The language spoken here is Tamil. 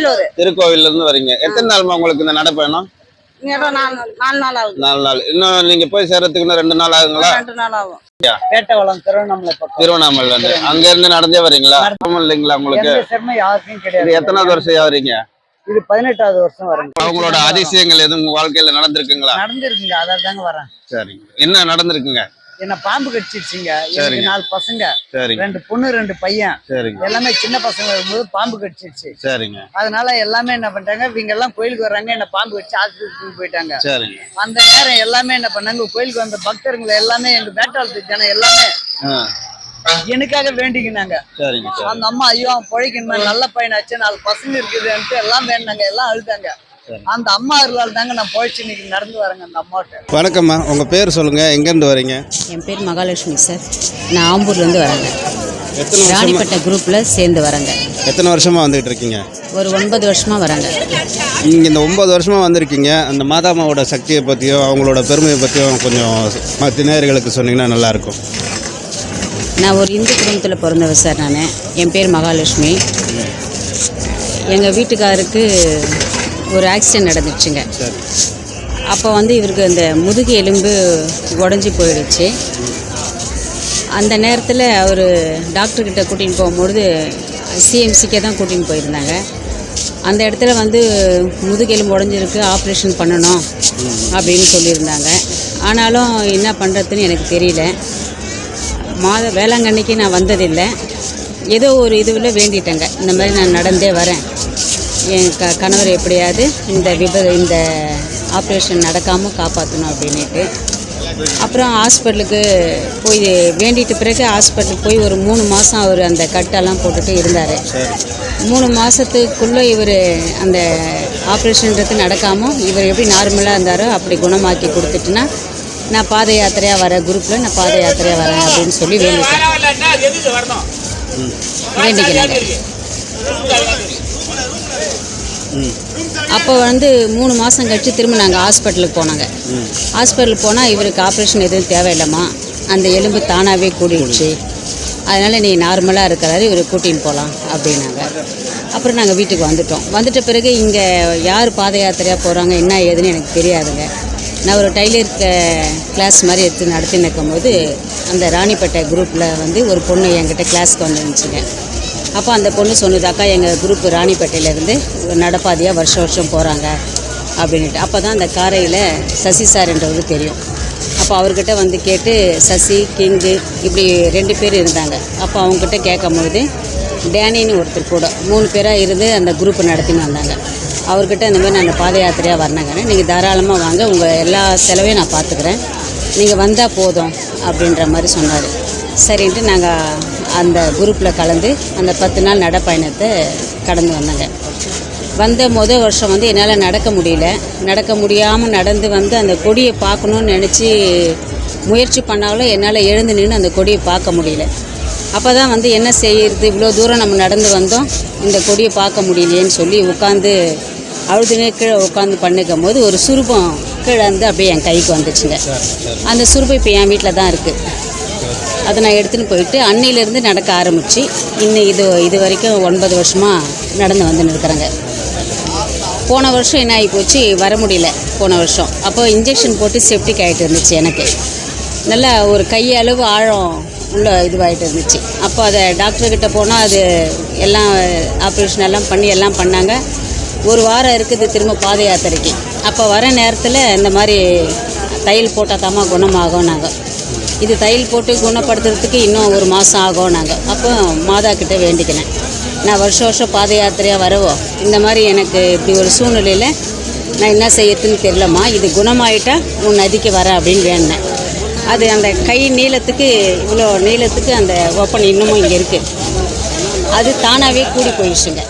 திருக்கோயிலூர். திருக்கோவில்ல இருந்து வரீங்க. எத்தனை நாள்மா உங்களுக்கு இந்த நடைப்பயணம் நாலு நாள் இன்னும் நீங்க போய் சேர்றதுக்கு இன்னும் ரெண்டு நாள் ஆகுங்களா? ரெண்டு நாள் ஆகும். வேட்டவளம் திருவண்ணாமலை பக்கம். திருவண்ணாமலை வந்து. அங்க இருந்து நடந்தே. வரீங்களா இல்லைங்களா உங்களுக்கு யாருக்கும் இது கிடையாது எத்தனாவது வருஷம் வரீங்க இது பதினெட்டாவது வருஷம் வருங்க. அவங்களோட அதிசயங்கள் எதுவும் உங்க வாழ்க்கையில நடந்திருக்குங்களா? நடந்திருக்குங்க. அதான் தாங்க வரேன். சரிங்க. என்ன நடந்திருக்குங்க? என்ன பாம்பு கடிச்சிருச்சுங்க. எனக்கு. நாலு பசங்க ரெண்டு பொண்ணு ரெண்டு பையன். எல்லாமே சின்ன பசங்க இருக்கும்போது பாம்பு கடிச்சிருச்சு. சரிங்க. அதனால எல்லாமே என்ன பண்ணிட்டாங்க இவங்க எல்லாம் கோயிலுக்கு வர்றாங்க என்ன பாம்பு கடிச்சு ஆஸ்பத்திரிக்கு போயிட்டாங்க. அந்த நேரம் எல்லாமே என்ன பண்ணாங்க கோயிலுக்கு வந்த பக்தர்கள் எல்லாமே எங்க வேட்டாளத்து ஜனம் எல்லாமே எனக்காக வேண்டிக்கினாங்க. அந்த அம்மா ஐயோ அவன் பிழைக்கணுமே? நல்ல பையனாச்சு நாலு பசங்க இருக்குதுன்ட்டு எல்லாம் வேண்டாங்க எல்லாம் அழுதாங்க. அந்த அம்மா அருளால் தாங்க நான் பொழைச்சு இன்னைக்கு நடந்து வரேங்க அந்த அம்மாட்ட வணக்கம்மா. உங்க பேர் சொல்லுங்க. எங்கேருந்து வரீங்க? என் பேர் மகாலட்சுமி சார். நான் ஆம்பூர்லேருந்து வரேங்க. எத்தனை ராணிப்பட்ட குரூப்பில் சேர்ந்து வரேங்க. எத்தனை வருஷமா வந்துட்டு இருக்கீங்க? ஒரு ஒன்பது வருஷமாக வரேங்க. நீங்க இந்த ஒன்பது வருஷமா வந்திருக்கீங்க. அந்த மாதாமாவோட சக்தியை பத்தியும் அவங்களோட பெருமையை பத்தியும் கொஞ்சம் மற்ற நேயர்களுக்கு சொன்னீங்கன்னா நல்லா இருக்கும் நான் ஒரு இந்து குடும்பத்தில் பிறந்தவ சார் நான். என் பேர் மகாலட்சுமி. எங்கள் வீட்டுக்காருக்கு ஒரு ஆக்சிடென்ட் நடந்துச்சுங்க. அப்போ வந்து இவருக்கு அந்த முதுகு எலும்பு உடஞ்சி போயிடுச்சு. அந்த நேரத்தில் அவர் டாக்டர்கிட்ட கூட்டின்னு போகும்பொழுது சிஎம்சிக்கே தான் கூட்டின்னு போயிருந்தாங்க. அந்த இடத்துல வந்து முதுகெலும்பு உடஞ்சிருக்கு ஆப்ரேஷன் பண்ணணும் அப்படின்னு சொல்லியிருந்தாங்க. ஆனாலும் என்ன பண்ணுறதுன்னு எனக்கு தெரியல. மாத வேளாங்கண்ணிக்கு நான் வந்ததில்லை. ஏதோ ஒரு இதுவில் வேண்டிட்டேங்க. இந்த மாதிரி நான் நடந்தே வரேன். என் க கணவர் எப்படியாவது இந்த விப இந்த ஆப்ரேஷன் நடக்காமல் காப்பாற்றணும் அப்படின்னுட்டு. அப்புறம் ஹாஸ்பிட்டலுக்கு போய் வேண்டிட்ட பிறகு ஹாஸ்பிட்டலுக்கு போய் ஒரு மூணு மாதம் அவர் அந்த கட்டெல்லாம் போட்டுட்டு இருந்தார். மூணு மாதத்துக்குள்ளே இவர் அந்த ஆப்ரேஷன்றது நடக்காமல் இவர் எப்படி நார்மலாக இருந்தாரோ அப்படி குணமாக்கி கொடுத்துட்டுனா நான் பாத யாத்திரையாக வரேன் குரூப்பில் நான் பாத யாத்திரையாக வரேன் அப்படின்னு சொல்லி வேண்டிட்டேன் வேண்டிக்கிறாங்க அப்போ வந்து மூணு மாதம் கழிச்சு திரும்ப நாங்கள் ஹாஸ்பிட்டலுக்கு போனாங்க. ஹாஸ்பிட்டலுக்கு போனால் இவருக்கு ஆப்ரேஷன் எதுவும் தேவையில்லைம்மா. அந்த எலும்பு தானாகவே கூடிடுச்சு. அதனால் நீ நார்மலாக இருக்கிறாரு இவரை கூட்டின்னு போகலாம் அப்படின்னாங்க. அப்புறம் நாங்கள் வீட்டுக்கு வந்துட்டோம். வந்துட்ட பிறகு இங்கே யார் பாத யாத்திரையாக போகிறாங்க என்ன ஏதுன்னு எனக்கு தெரியாதுங்க. நான் ஒரு டைலர் கிளாஸ் மாதிரி எடுத்து நடத்தி நிற்கும்போது அந்த ராணிப்பேட்டை குரூப்பில் வந்து ஒரு பொண்ணு என்கிட்ட கிளாஸ்க்கு வந்துருந்துச்சுங்க. அப்போ அந்த பொண்ணு சொன்னது அக்கா எங்கள் குரூப் ராணிப்பேட்டையிலேருந்து நடப்பாதியாக வருஷம் வருஷம் போகிறாங்க அப்படின்ட்டு அப்போ தான் அந்த காரையில் சசி சார்ன்றது தெரியும். அப்போ அவர்கிட்ட வந்து கேட்டு சசி கிங்கு இப்படி ரெண்டு பேர் இருந்தாங்க. அப்போ அவங்ககிட்ட கேட்கும்பொழுது டேனின்னு ஒருத்தர் கூட மூணு பேராக இருந்து அந்த குரூப் நடத்தின்னு வந்தாங்க. அவர்கிட்ட இந்த மாதிரி நான் பாத யாத்திரையாக வரணுங்கன்னு நீங்கள் தாராளமாக வாங்க உங்கள் எல்லா செலவையும் நான் பார்த்துக்கிறேன். நீங்கள் வந்தால் போதும் அப்படின்ற மாதிரி சொன்னார். சரின்ட்டு நாங்கள் அந்த குரூப்பில் கலந்து அந்த பத்து நாள் நடைப்பயணத்தை கடந்து வந்தாங்க. வந்த முதல் வருஷம் வந்து என்னால் நடக்க முடியல. நடக்க முடியாமல் நடந்து வந்து அந்த கொடியை பார்க்கணுன்னு நினச்சி முயற்சி பண்ணாலும் என்னால் எழுந்து நின்று அந்த கொடியை பார்க்க முடியல. அப்போ தான் வந்து என்ன செய்யறது? இவ்வளோ தூரம் நம்ம நடந்து வந்தோம். இந்த கொடியை பார்க்க முடியலையேன்னு சொல்லி உட்காந்து அழுதுனே கீழே உட்காந்து பண்ணிக்கும் போது ஒரு சுரூபம் கீழே வந்து அப்படியே என் கைக்கு வந்துச்சுங்க. அந்த சுரூபம் இப்போ என் வீட்டில் தான் இருக்குது அதை நான் எடுத்துன்னு போயிட்டு அன்னையிலேருந்து நடக்க ஆரம்பித்து இன்னும் இது இது வரைக்கும் ஒன்பது வருஷமாக நடந்து வந்துன்னு இருக்கிறேங்க. போன வருஷம் என்ன ஆகி போச்சு வர முடியல போன வருஷம். அப்போ இன்ஜெக்ஷன் போட்டு செப்டிக் ஆகிட்டு இருந்துச்சு எனக்கு. நல்லா ஒரு கையளவு ஆழம் உள்ள இதுவாகிட்டு இருந்துச்சு. அப்போ அதை டாக்டர்கிட்ட போனால் அது எல்லாம் ஆப்ரேஷன் எல்லாம் பண்ணி எல்லாம் பண்ணாங்க. ஒரு வாரம் இருக்குது திரும்ப பாத யாத்திரைக்கு. அப்போ வர நேரத்தில் இந்த மாதிரி தையல் போட்டால் தாம்மா குணமாகும் நாங்கள் இது தையல் போட்டு குணப்படுத்துறதுக்கு இன்னும் ஒரு மாதம் ஆகும் நாங்கள் அப்போ மாதா கிட்டே வேண்டிக்கினேன் நான் வருஷம் வருஷம் பாத யாத்திரையாக வரவோ இந்த மாதிரி எனக்கு இப்படி ஒரு சூழ்நிலையில் நான் என்ன செய்யறதுன்னு தெரிலம்மா இது குணமாயிட்டா உன் நதிக்கு வர அப்படின்னு வேண்டினேன் அது அந்த கை நீளத்துக்கு இவ்வளோ நீளத்துக்கு அந்த ஓப்பன் இன்னமும் இங்கே இருக்குது அது தானாகவே கூடி போயிடுச்சுங்க.